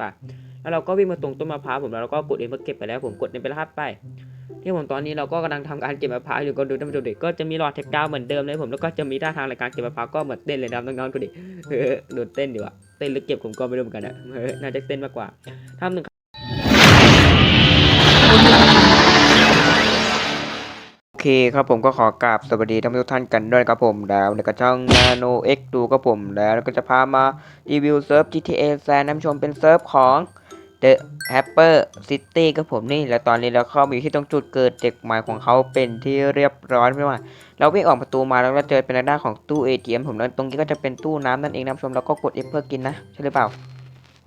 ป่ะ แล้วเราก็วิ่งมาตรงต้นมะพร้าวผมแล้วเราก็กดเอ็นเพื่อเก็บไปแล้วผมกดเอ็นไปแล้วครับไปที่ผมตอนนี้เราก็กำลังทำการเก็บมะพร้าวอยู่ก็ดูท่านผู้ชมดิก็จะมีหลอดเทคดาวเหมือนเดิมเลยผมแล้วก็จะมีท่าทางในการเก็บมะพร้าวก็เหมือนเต้นเลยนะครับน้องๆดูดิเออโดนเต้นอยู่อะเต้นหรือเก็บผมก็ไม่รู้เหมือนกันอะเออน่าจะเต้นมากกว่าทำหนึ่ง เคครับผมก็ขอกราบสวัสดีท่านผู้ชมทุกท่านกันด้วยครับผมแล้วในกระช่อง Nano X ดูครับผมแล้วก็จะพามารีวิวเซิร์ฟ GTA San ท่านผู้ชมเป็นเซิร์ฟของ The Rapper City ครับผมนี่แล้วตอนนี้เราเข้ามาอยู่ที่ตรงจุดเกิดเด็กใหม่ของเขาเป็นที่เรียบร้อยไม่ว่าเราวิ่งออกประตูมาแล้วเราเจอเป็นด้าของตู้ ATM ผมแล้วตรงนี้ก็จะเป็นตู้น้ำนั่นเองนะท่านผู้ชมแล้วก็กด F เพื่อกินนะใช่หรือเปล่า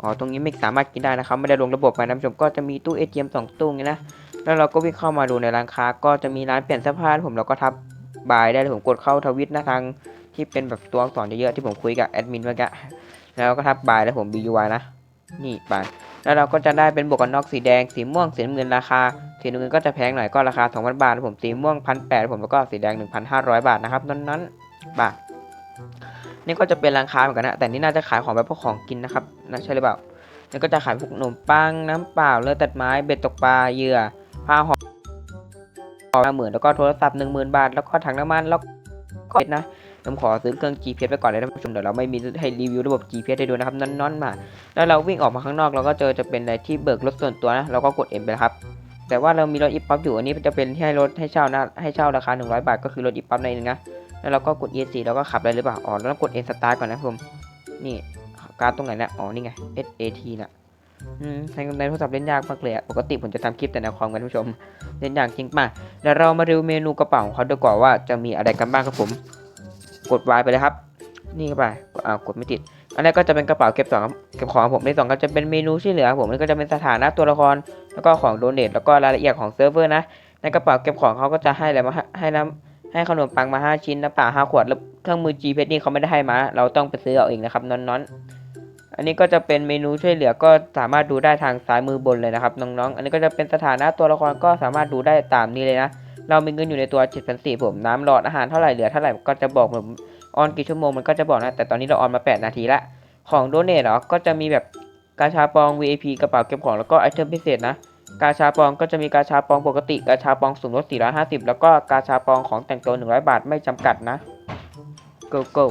อ๋อตรงนี้ไม่สามารถกินได้นะครับไม่ได้ลงระบบไปนะท่านผู้ชมก็จะมีตู้ ATM สองตู้ไงนะ แล้วเราก็วิ่งเข้ามาดูในร้านค้า ก็จะมีร้านเปลี่ยนเสื้อผ้าผมเราก็ทับบายได้เลยผมกดเข้าทวิตนะทางที่เป็นแบบตัวอักษรเยอะๆที่ผมคุยกับแอดมินเมื่อกี้แล้วก็ทับบายแล้วผม BUY นะ นี่บายแล้วเราก็จะได้เป็นบวกกันนอกสีแดงสีม่วงสีน้ำเงินราคาสีน้ำเงินก็จะแพงหน่อยก็ราคา 2,000 บาทผมสีม่วง1,800ผมแล้วก็สีแดง 1,500 บาทนะครับนั้นๆบาทนี่ก็จะเป็นร้านค้าเหมือนกันนะแต่นี่น่าจะขายของแบบพวกของกินนะครับนะใช่หรือเปล่าแล้วก็จะขายพวกขนมปังน้ำเปล่าเลือดตัดไม้เบ็ดตกปลาเหยื่อ ผ้าห่อห้าหมื่นแล้วก็โทรศัพท์หนึ่งหมื่นบาท แล้วก็ถังน้ำมันแล้วก็นะผมขอซื้อเครื่อง GPS ไปก่อนเลยท่านผู้ชมเดี๋ยวเราไม่มีให้รีวิวระบบ GPS ให้ดูนะครับนั่นๆมา แล้วเราวิ่งออกมาข้างนอกเราก็เจอจะเป็นอะไรที่เบิกรถส่วนตัวนะเราก็กด M ไปครับ แต่ว่าเรามีรถอีป๊อปอยู่อันนี้จะเป็นที่ให้รถให้เช่านะให้เช่าราคา 100 บาท ก็คือรถอีป๊อปในนึงนะแล้วเราก็กด ESC แล้วก็ขับได้หรือเปล่าอ๋อเราต้องกด N start ก่อนนะครับผมนี่การตรงไหนนะอ๋อนี่ไง SAT นะอืม ในในโทรศัพท์เล่นยากมากเลยอะปกติผมจะทำคลิปแต่ในคอมกันผู้ชม เล่นยากจริงป่ะเดี๋ยวเรามาดูเมนูกระเป๋าของเขาดีกว่าว่าจะมีอะไรกันบ้างครับผม กดวายไปเลยครับ นี่เข้าไปอ่ากดไม่ติด อันแรกก็จะเป็นกระเป๋าเก็บสองเก็บของผมในสองก็จะเป็นเมนูที่เหลือผมนี่ก็จะเป็นสถานะตัวละคร แล้วก็ของโดเนทแล้วก็รายละเอียดของเซิร์ฟเวอร์นะ ในกระเป๋าเก็บของเขาก็จะให้อะไรมาให้น้ำให้ขนมปังมาห้าชิ้นน้ำเปล่าห้าขวดแล้วเครื่องมือ G เพชรนี่เขาไม่ได้ให้มา เราต้องไปซื้อเอาเองนะครับนอนๆ อันนี้ก็จะเป็นเมนูช่วยเหลือก็สามารถดูได้ทางซ้ายมือบนเลยนะครับน้องๆ อันนี้ก็จะเป็นสถานะตัวละครก็สามารถดูได้ตามนี้เลยนะ เรามีเงินอยู่ในตัว7,400ผมน้ำหลอดอาหารเท่าไหร่เหลือเท่าไหร่ก็จะบอกผมออนกี่ชั่วโมงมันก็จะบอกนะ แต่ตอนนี้เราออนมา 8 นาทีละ ของโดเนทเหรอ ก็จะมีแบบกาชาปอง VIP กระเป๋าเก็บของแล้วก็ไอเทมพิเศษนะ กาชาปองก็จะมีกาชาปองปกติ กาชาปองสูงลด450 แล้วก็กาชาปองของแต่งตัว 100 บาทไม่จำกัดนะ go go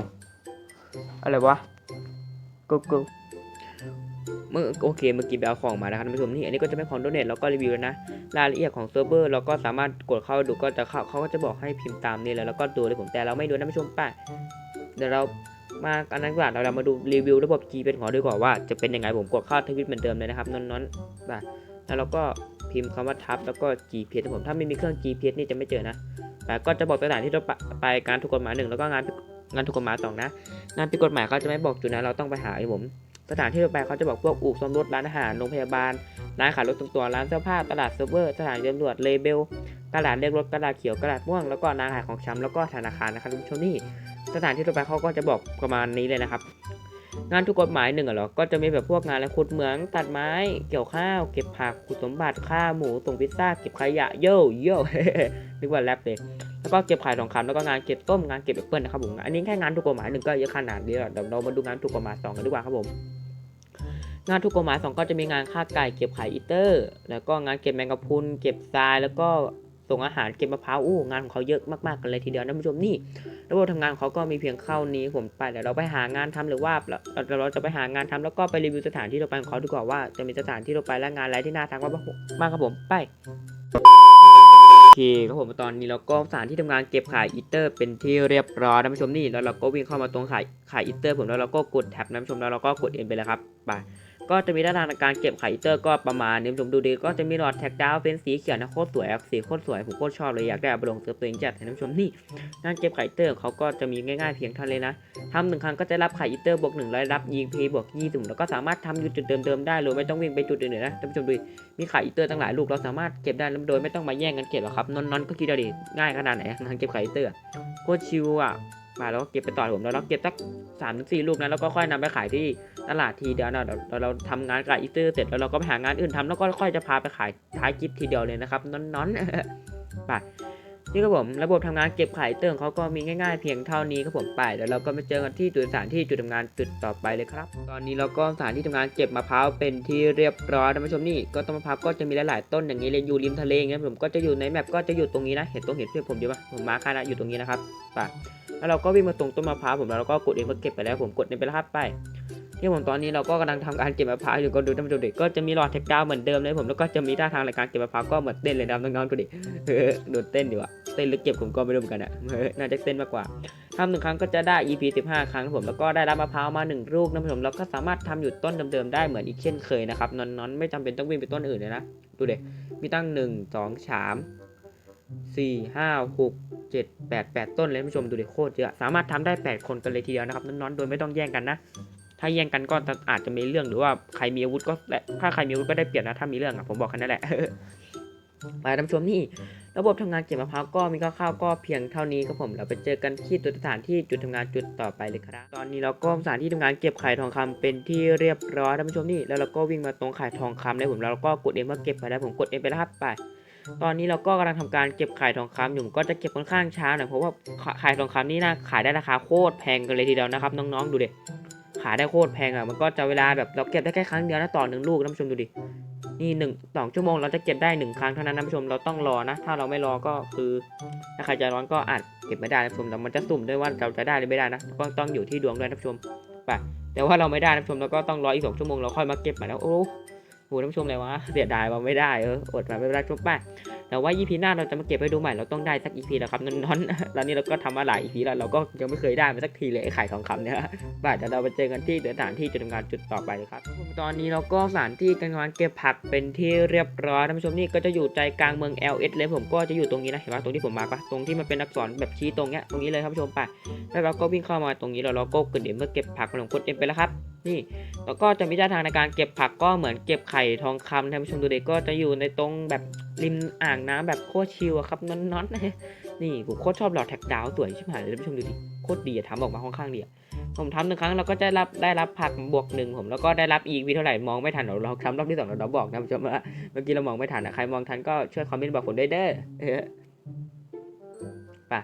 อะไรวะ go go เมื่อโอเคเมื่อกี้ไปเอาของมานะครับท่านผู้ชมนี่อันนี้ก็จะเป็นของโดเนทแล้วก็รีวิวนะรายละเอียดของเซิร์ฟเวอร์เราก็สามารถกดเข้าดูก็จะเข้าเขาก็จะบอกให้พิมพ์ตามนี้แล้วแล้วก็ดูเลยผมแต่เราไม่ดูนท่านผู้ชมป่ะเดี๋ยวเรามาอันนั้นก่อนเราเรามาดูรีวิวระบบ G เป็นของด้วยก่อนว่าจะเป็นยังไงผมกดเข้าทวิตเหมือนเดิมเลยนะครับนอนๆป่ะแล้วเราก็พิมพ์คำว่าทับแล้วก็ GPS ผมถ้าไม่มีเครื่อง GPS นี่จะไม่เจอนะแต่ก็จะบอกสถานที่เราไปงานถูกกฎหมายหนึ่งแล้วก็งาน งานถูกกฎหมายสองนะงานผิดกฎหมายเขาจะไม่บอกจุดนะเราต้องไปหาไอ้ผมสถานที่เราไปเขาจะบอกพวกอู่ซ่อมรถร้านอาหารโรงพยาบาลร้านขายรถตรงตัวร้านเสื้อผ้าตลาดเซิร์ฟเวอร์สถานีตำรวจเลเบลตลาดเรียกรถตลาดเขียวตลาดม่วงแล้วก็ร้านขายของชำแล้วก็ธนาคารนะครับทุกชมนี่สถานที่เราไปเขาก็จะบอกประมาณนี้เลยนะครับ งานถูกกฎหมายหนึ่งอะเหรอก็จะมีแบบพวกงานและขุดเหมืองตัดไม้เกี่ยวข้าว เก็บผักขุดสมบัติฆ่าหมูส่งพิซซ่าเก็บขยะโย่โย่นึกว่าแรปเลย แล้วก็เก็บขายทองคำแล้วก็งานเก็บต้มงานเก็บแอปเปิลนะครับผมอันนี้แค่งานถูกกฎหมายหนึ่งก็เยอะขนาดนี้แล้วเดี๋ยวเรามาดูงานถูกกฎหมายสองกันดีกว่าครับผมงานถูกกฎหมายสองก็จะมีงานฆ่าไก่เก็บไข่อีเตอร์ แล้วก็งานเก็บแมงกะพรุนเก็บทรายแล้วก็ส่งอาหารเก็บมะพร้าวอู้งานของเขาเยอะมากๆกันเลยทีเดียวนะท่านผู้ชมนี่ระบบทำงานเขาก็มีเพียงเข้านี้ผมไปเดี๋ยวเราไปหางานทำหรือว่าเราเราจะไปหางานทำแล้วก็ไปรีวิวสถานที่เราไปของเขาดีกว่าว่าจะมีสถานที่เราไปและงานอะไรที่น่าทำบ้าบ้างครับผมไป เคครับผมตอนนี้เราก็สถานที่ทำงานเก็บขายอีเตอร์ เป็นที่เรียบร้อยนะท่านผู้ชมนี่แล้วเราก็วิ่งเข้ามาตรงขายขายอีเตอร์ผมแล้วเราก็กดแท็บนะท่านผู้ชมแล้วเราก็กดเอ็นไปเลยครับไป ก็จะมีด้านทางการเก็บไข่เตอร์ก็ประมาณนี้ผมดูดีก็จะมีหลอดแท็กดาวเป็นสีเขียวนะโคตรสวยสีโคตรสวยผมโคตรชอบเลยอยากได้เอาไปลงเซิร์ตัวเองจัดให้ท่านผู้ชมนี่งานเก็บไข่เตอร์เขาก็จะมีง่ายๆเพียงเท่าเลยนะทำหนึ่งครั้งก็จะรับไข่เตอร์บวกหนึ่งร้อยรับยิงพีบวกยี่สิบแล้วก็สามารถทำอยู่จุดเดิมๆได้โดยไม่ต้องวิ่งไปจุดอื่นๆนะท่านผู้ชมดูมีไข่เตอร์ตั้งหลายลูกเราสามารถเก็บได้โดยไม่ต้องมาแย่งกันเก็บหรอกครับนอนๆก็คิดเอาดิง่ายขนาดไหนงานเก็บไข่เตอร์โคตรชิวอะ มาแล้วก็เก็บไปต่อผมแล้วเราเก็บสักสามถึงสี่ลูกนะแล้วก็ค่อยนำไปขายที่ตลาดทีเดียวนะเดี๋ยวเราเราทำงานกับอีเตอร์เสร็จแล้วเราก็ไปหางานอื่นทำแล้วก็ค่อยจะพาไปขายท้ายคลิปทีเดียวเลยนะครับน้อนๆไปนี่ครับผมระบบทำงานเก็บไข่เติมเขาก็มีง่ายๆเพียงเท่านี้ครับผมไปแล้วเราก็มาเจอกันที่จุดสถานที่จุดทำงานจุดต่อไปเลยครับ ตอนนี้เราก็สถานที่ทำงานเก็บมะพร้าวเป็นที่เรียบร้อยท่านผู้ชมนี่ก็ต้นมะพร้าวก็จะมีหลายๆต้นอย่างนี้เลยอยู่ริมทะเลงเงี้ยผมก็จะอยู่ในแมปก็จะอยู่ตรงนี้นะเห็นตรงเห็นเพื่อนผมอยู่ปะผมมาคให้นะอยู่ตรงนี้นะครับไป แล้วเราก็วิ่งมาตรงต้นมะพร้าวผมแล้วเราก็กดเองมาเก็บไปแล้วผมกดเองไปแล้วครับไปที่ผมตอนนี้เราก็กำลังทำการเก็บมะพร้าวอยู่ก็ดูท่านผู้ชมดิก็จะมีหลอดเทคดาวเหมือนเดิมเลยผมแล้วก็จะมีท่าทางในการเก็บมะพร้าวก็เหมือนเต้นเลยนะน้องๆดูดิเออโดนเต้นดีว่ะเต้นหรือเก็บผมก็ไม่รู้เหมือนกันอะเออน่าจะเต้นมากกว่าทำหนึ่งครั้งก็จะได้ EP 15 ครั้งครับผมแล้วก็ได้รับมะพร้าวมาหนึ่งลูกนะผมแล้วก็สามารถทำอยู่ต้นเดิมๆได้เหมือนอีกเช่นเคยนะครับนอนๆไม่จำเป็นต้องวิ่งไปต้นอื่นเลยนะดูด็มีตั้งหนึ่ง สี่ห้าหกเจ็ดแปดแปดต้นเลยท่านผู้ชมดูดิโคตรเยอะสามารถทำได้แปดคนกันเลยทีเดียวนะครับน้อนๆโดยไม่ต้องแย่งกันนะ ถ้าแย่งกันก็อาจจะมีเรื่องหรือว่าใครมีอาวุธก็ถ้าใครมีอาวุธก็ได้เปรียบนะถ้ามีเรื่องอะผมบอกแค่นั้นแหละไปท่านผู้ชมนี่ระบบทำงานเก็บมะพร้าวก็มีคร่าวๆก็เพียงเท่านี้ครับผมเราไปเจอกันที่จุดสถานที่จุดทำงานจุดต่อไปเลยครับ ตอนนี้เราก็สถานที่ทำงานเก็บไข่ทองคำเป็นที่เรียบร้อยท่านผู้ชมนี่แล้วเราก็วิ่งมาตรงไข่ทองคำเลยผมแล้วเราก็กดเอ็มมาเก็บไปแล้วผมกดเอ็มไปแล้วครับไป ตอนนี้เราก็กำลังทำการเก็บไข่ทองคำอยู่ก็จะเก็บค่อนข้างช้าหน่อยเพราะว่าไข่ทองคำนี่นะขายได้ราคาโคตรแพงกันเลยทีเดียวนะครับ น้องๆดูดิขายได้โคตรแพงอะมันก็จะเวลาแบบเราเก็บได้แค่ครั้งเดียวนะต่อหนึ่งลูกนะท่านผู้ชมดูดินี่หนึ่งสองชั่วโมงเราจะเก็บได้หนึ่งครั้งเท่านั้นนะท่านผู้ชมเราต้องรอนะ ถ้าเราไม่รอก็คือถ้าใครใจร้อนก็อาจเก็บไม่ได้นะท่านผู้ชมแต่มันจะสุ่มด้วยว่าเราจะได้หรือไม่ได้นะก็ต้องอยู่ที่ดวงด้วยนะท่านผู้ชมไปแต่ว่าเราไม่ได้นะท่านผู้ชมเราก็ต้องรออีกสองชั่วโมงเราค่อยมาเก็บใหม่แล้วโอ้ โหท่านผู้ชมเลยวะเสียดายว่าไม่ได้เอออดมาไม่ได้ชุบไป แต่ว่า EP หน้าเราจะมาเก็บให้ดูใหม่เราต้องได้สัก EP แล้วครับนอนๆแล้วนี่เราก็ทำมาหลาย EP แล้วเราก็ยังไม่เคยได้มาสักทีเลยไอ้ไข่ทองคำเนี่ยบ่ายเดี๋ยวเราไปเจอกันที่สถานที่จุดทำงานจุดต่อไปเลยครับตอนนี้เราก็สถานที่การงานเก็บผักเป็นที่เรียบร้อยท่านผู้ชมนี่ก็จะอยู่ใจกลางเมือง LS เลยผมก็จะอยู่ตรงนี้นะเห็นไหมตรงที่ผมมาปะตรงที่มันเป็นอักษรแบบชี้ตรงเนี้ยตรงนี้เลยครับผู้ชมไปแล้วเราก็วิ่งเข้ามาตรงนี้แล้วเราก็กดเดี๋ยวเมื่อเก็บผักผมกดเอ็มไปแล้วครับนี่แล้วก็จะมีท่าทางในการเก็บผักก็เหมือนเก็บไข่ทองคำท่านผู้ชมดูเด็กก็จะอยู่ในตรงแบบริมอ่างน้ำแบบโคตรชิลอะครับนอนๆนะนี่ผมโคตรชอบหลอดแท็กดาวสวยชิบหายเลยท่านผู้ชมดูดิโคตรดีอะทำออกมาค่อนข้างดีอะผมทำหนึ่งครั้งเราก็จะรับได้รับผักบวกหนึ่งผมแล้วก็ได้รับอีกวีเท่าไหร่มองไม่ทันเราเราทำรอบที่สองเราบอกนะผู้ชมว่าเมื่อกี้เรามองไม่ทันอะใครมองทันก็ช่วยคอมเมนต์บอกผมด้วยเด้อไป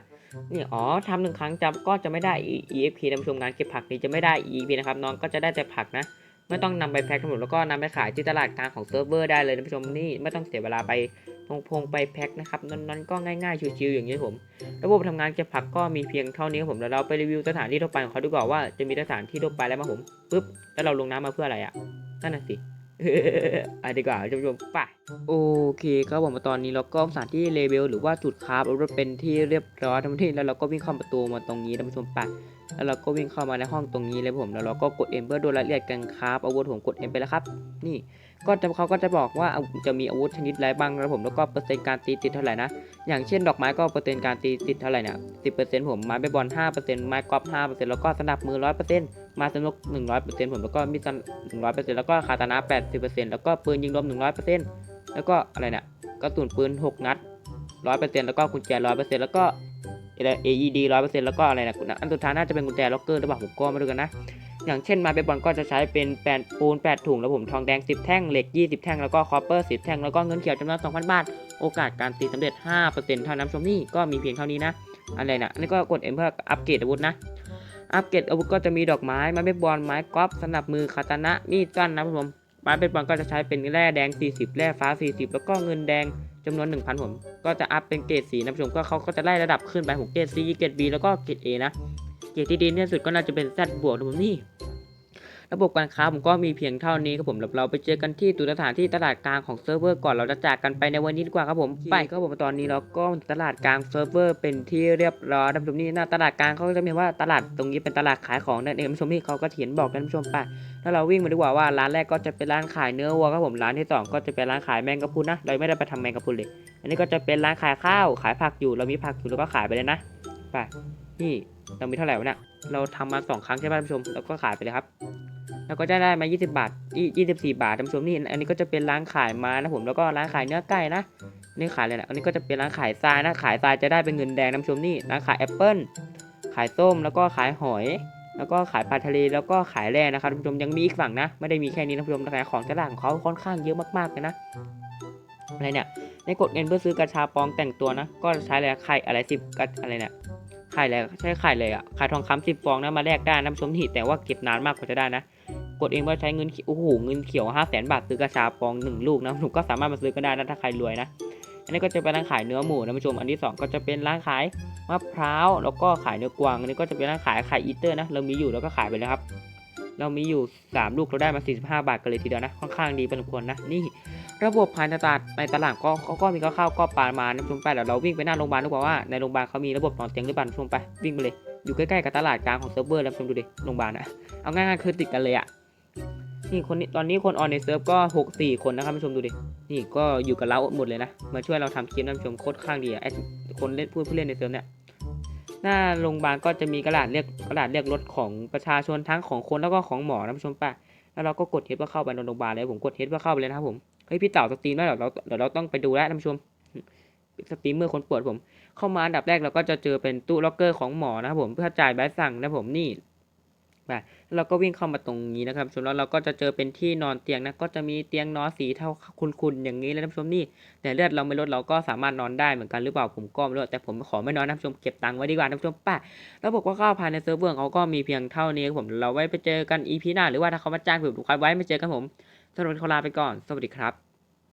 นี่อ๋อทำหนึ่งครั้งจำก็จะไม่ได้ EXP ท่านผู้ชมงานเก็บผักนี้จะไม่ได้ EXP นะครับน้องก็จะได้แต่ผักนะ ไม่ต้องนำไปแพ็คทั้งหมดแล้วก็นำไปขายที่ตลาดกลางของเซิร์ฟเวอร์ได้เลยท่านผู้ชมนี่ไม่ต้องเสียเวลาไปพงพงไปแพ็คนะครับนั้นๆก็ง่ายๆชิวๆอย่างนี้ผม ระบบทำงานเก็บผักก็มีเพียงเท่านี้ครับผมแล้วเราไปรีวิวสถานที่ทั่วไปของเขาดีกว่าว่าจะมีสถานที่ทั่วไปแล้วมาผมปุ๊บแล้วเราลงน้ำมาเพื่ออะไรอะนั่นน่ะสิอะดีกว่าท่านผู้ชมไปโอเคครับผมตอนนี้เราก็สถานที่เลเวลหรือว่าจุดคราฟเอาไว้เป็นที่เรียบร้อยทั้งที่แล้วเราก็วิ่งเข้าประตูมาตรงนี้ท่านผู้ชมไป แล้วเราก็วิ่งเข้ามาในห้องตรงนี้เลยผมแล้วเราก็กด M เพื่อดูรายละเอียดการคราฟอาวุธผมกด M ไปแล้วครับ นี่ก็จะเขาก็จะบอกว่าจะมีอาวุธชนิดอะไรบ้างแล้วผมแล้วก็เปอร์เซ็นต์การตีติดเท่าไหร่นะอย่างเช่นดอกไม้ก็เปอร์เซ็นต์การตีติดเท่าไหร่เนี่ยสิบเปอร์เซ็นต์ผมไม้เบสบอลห้าเปอร์เซ็นต์ไม้กอล์ฟห้าเปอร์เซ็นต์แล้วก็สนับมือร้อยเปอร์เซ็นต์มาสนุกหนึ่งร้อยเปอร์เซ็นต์ผมแล้วก็มีดสันหนึ่งร้อยเปอร์เซ็นต์แล้วก็คาตานะแปดสิบเปอร์เซ็นต์แล้วก็ปืนยิงลมหนึ่งร้อยเปอร์เซ็นต์แล้วก็อะไรเนี่ยกระสุนปืนหกนัดร้อยเปอร์เซ็นต์แล้วก็กุญแจร้อยเปอร์เซ็นต์แล้วก็ AED ร้อยเปอร์เซ็นต์แล้วก็อะไรนะอันสุดท้ายน่าจะเป็นกุญแจล็อกเกอร์หรือเปล่าผมก็ไม่รู้กันนะ อย่างเช่นไมาเบสบอลก็จะใช้เป็นแปดปูน 8 ถุงแล้วผมทองแดง 10 แท่งเหล็ก 20 แท่งแล้วก็คอปเปอร์ 10 แท่งแล้วก็เงินเขียวจำนวน2,000 บาท โอกาสการตีสำเร็จ 5%เท่านั้นชมนี่ก็มีเพียงเท่านี้นะอะไรนะอันนี้ก็กด M เพื่ออัปเกรดอาวุธนะอัปเกรดอาวุธก็จะมีดอกไม้ไม้เบสบอลไม้กอล์ฟสนับมือคาตานะมีดสั้นนะผมไม้เบสบอลก็จะใช้เป็นแร่แดง 40 แร่ฟ้า 40 แล้วก็เงินแดง จำนวน 1,000 ผม ก็จะอัพเป็นเกรดสีนะผู้ชมก็เขาก็จะไล่ระดับขึ้นไปผมเกรด C เกรด B แล้วก็เกรด A นะ เกรดที่ดีที่สุดก็น่าจะเป็น Z บวกนะผมนี่ ระบบการค้าผมก็มีเพียงเท่านี้ครับผมแล้วเราไปเจอกันที่ตุสถานที่ตลาดกลางของเซิร์ฟเวอร์ก่อนเราจะจากกันไปในวันนี้ดีกว่าครับผมไปครับผมตอนนี้เราก็ตลาดกลางเซิร์ฟเวอร์เป็นที่เรียบร้อยท่านผู้ชมนี่หน้าตลาดกลางเขาก็จะมีว่าตลาดตรงนี้เป็นตลาดขายของนั่นเองท่านผู้ชมนี่เขาก็เขียนบอกกันท่านผู้ชมไปแล้วเราวิ่งมาดีกว่าว่าร้านแรกก็จะเป็นร้านขายเนื้อวัวครับผมร้านที่สองก็จะเป็นร้านขายแมงกะพรุนนะเราไม่ได้ไปทำแมงกะพรุนเลย อันนี้ก็จะเป็นร้านขายข้าวขายผักอยู่เรามีผักอยู่แล้วก็ขายไปเลยนะไปนี่เรามีเท่าไหร่วะเนี่ยเราทำมาสองครั้งใช่ไหมท่านผู้ชมแล้วก็ขายไปเลยครับ แล้วก็จะได้มา 20 บาทยี่สิบสี่บาทท่านผู้ชมนี่อันนี้ก็จะเป็นร้านขายมานะผมแล้วก็ร้านขายเนื้อไก่นะนี่ขายเลยนะอันนี้ก็จะเป็นร้านขายทรายนะขายทรายจะได้เป็นเงินแดงท่านผู้ชมนี่ร้านขายแอปเปิ้ลขายส้มแล้วก็ขายหอย แล้วก็ขายปลาทะเลแล้วก็ขายแร่นะครับท่านผู้ชมยังมีอีกฝั่งนะ ไม่ได้มีแค่นี้นะท่านผู้ชมขายของตลาดของเขาค่อนข้างเยอะมากๆเลยนะอะไรเนี่ยในในกดเงินเพื่อซื้อกระชาปองแต่งตัวนะ ก็ใช้อะไรไข่อะไรสิบกระอะไรเนี่ยไข่อะไรใช้ไข่เลยอะไข่ทองคำสิบฟองนะมาแลกได้นะผู้ชมที่แต่ว่าเก็บนานมากกว่าจะได้นะ กดเองว่าใช้เงินโอ้โหเงินเขียวห้าแสนบาทซื้อกระชาปองหนึ่งลูกนะหนูก็สามารถมาซื้อก็ได้นะถ้าใครรวยนะอันนี้ก็จะเป็นร้านขายเนื้อหมูนะผู้ชมอันที่สองก็จะเป็นร้านขายมะพร้าวแล้วก็ขายเนื้อกวางอันนี้ก็จะเป็นร้านขายไข่อีเตอร์นะเรามีอยู่แล้วก็ขายไปเลยครับเรามีอยู่ 3 ลูกเราได้มา 45 บาทกันเลยทีเดียวนะค่อนข้างดีพอสมควรนะนี่ ระบบภายในตลาดในตลาดก็เขาก็มีข้าวๆก็ปลามานะผู้ชมไปแล้วเราวิ่งไปหน้าโรงพยาบาลดีกว่าว่าในโรงพยาบาลเขามีระบบนอนเตียงหรือเปล่าผู้ชมไปวิ่งไปเลยอยู่ใกล้ๆกับตลาดกลางของเซิร์ฟเวอร์แล้วชมดูดิโรงพยาบาลนะเอาง่ายๆคือติดกันเลยอะ นี่คนนี้ตอนนี้คนออนในเซิร์ฟก็ 6 4 คนนะครับผู้ชมดูดิ นี่ก็อยู่กับเราหมดเลยนะ มาช่วยเราทำคลิปนผู้ชมโคตรข้างดีอะคนเล่นผู้ผู้เล่นในเซิร์ฟเนี่ย หน้าโรงพยาบาลก็จะมีกระดาษเรียกกระดาษเรียกรถของประชาชนทั้งของคนแล้วก็ของหมอท่านผู้ชมป่ะ แล้วเราก็กดเทสเพื่อเข้าไปในโรงพยาบาลเลยผมกดเทสเพื่อเข้าไปเลยนะครับผม เฮ้ยพี่เต่าสตรีมได้เดี๋ยวเราเดี๋ยวเราต้องไปดูแล้วท่านผู้ชมสตรีมเมอร์คนปวดผม เข้ามาอันดับแรกเราก็จะเจอเป็นตู้ล็อกเกอร์ของหมอนะครับผมเพื่อจ่ายใบสั่งนะผมนี่ ไปเราก็วิ่งเข้ามาตรงนี้นะครับส่วนแล้วเราก็จะเจอเป็นที่นอนเตียงนะก็จะมีเตียงนอนสีเท่าคุณๆอย่างนี้เลยท่านผู้ชมนี่แต่เลือดเราไม่ลดเราก็สามารถนอนได้เหมือนกันหรือเปล่าผมก็ไม่รู้แต่ผมขอไม่นอนนะท่านผู้ชมเก็บตังค์ไว้ดีกว่าท่านผู้ชมป่ะแล้วบอกว่าข้าวภายในเซิร์ฟเวอร์เขาก็มีเพียงเท่านี้ผมเราไว้ไปเจอกันอีพีหน้าหรือว่าถ้าเขามาจ้างผมดูคอยไว้ไม่เจอกันผมสำหรับวันนี้ขอลาไปก่อนสวัสดีครับ